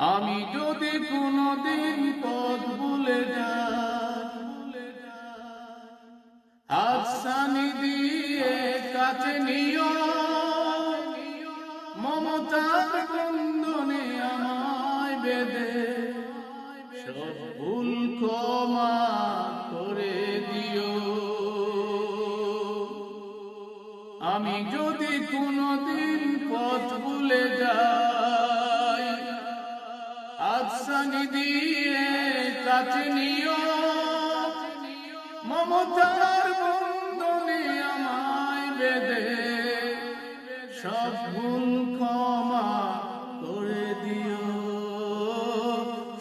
আমি যদি কোনদিন পথ ভুলে যাই হাসানি দিয়ে কাছে নিও, মমতার বন্ধনে আমায় বেঁধে, সব ভুল ক্ষমা করে দিও। আমি যদি কোনদিন পথ ভুলে যাই আসানি দিয়ে কাছে মমতার বন্ধনে আমায় বেঁধে। সব ভুল ক্ষমা করে দিও।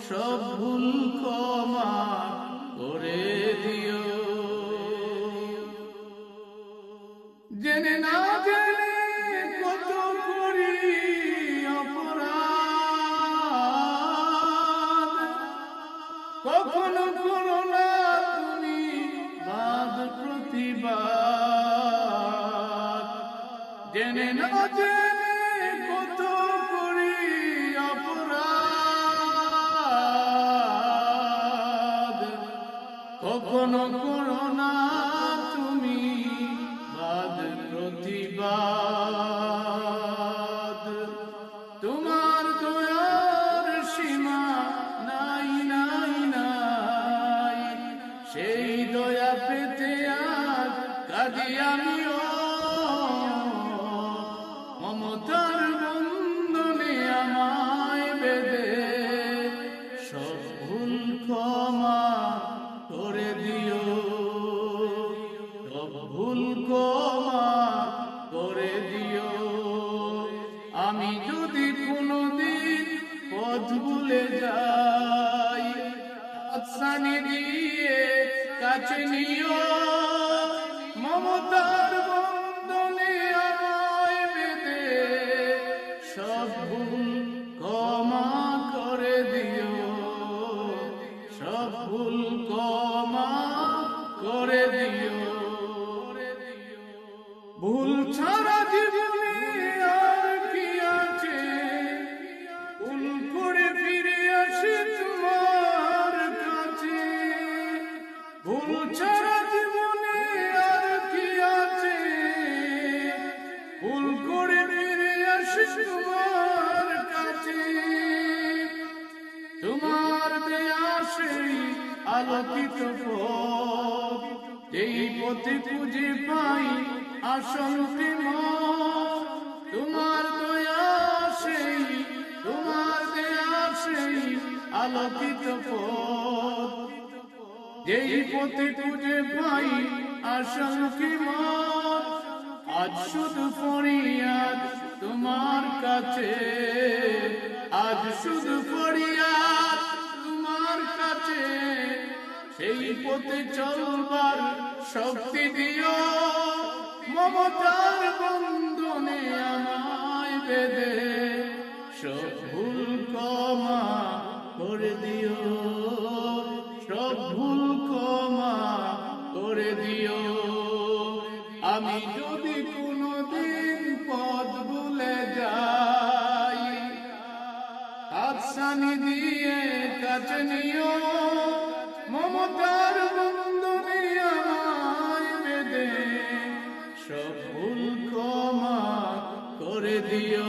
সব ভুল ক্ষমা করে দিও। জেনে না জেনে কখনো করো না তুমি বাদ প্রতিবাদ। জেনে না জেনে কত করি অপরাধ। কখনো করো পেতে আজ কাজে আমিও। মমতার বন্ধনে আমায় বেঁধে, সব ভুল ক্ষমা করে দিও। সব ভুল ক্ষমা করে দিও। আমি যদি কোনদিন পথ ভুলে যাই আসানি দিয়ে কাছে নিও মমতার বন্ধনে আমায় বেঁধে সব ভুল ক্ষমা করে দিও। সব ভুল ক্ষমা করে দিও। ভুল ছাড়া জীবনে আলোকিত এই পথে খুঁজে পাই তোমার দয়া সেই, তোমার দেয়া সেই আলোকিত যেই পথে খুঁজে পাই আসল কিমত আজ শুধু ফরিয়াদ তোমার কাছে। আজ শুধু ফরিয়াদ সেই পথে চলবার শক্তি দিও। মমতার বন্ধনে আমায় বেঁধে, সব ভুল ক্ষমা করে দিও। সব ভুল ক্ষমা করে দিও। আমি যদি কোনোদিন পথ ভুলে যাই আসানি দিয়ে কাছে নিও। মমতার বন্ধনে আমায় বেঁধে সব ভুল ক্ষমা করে দিও।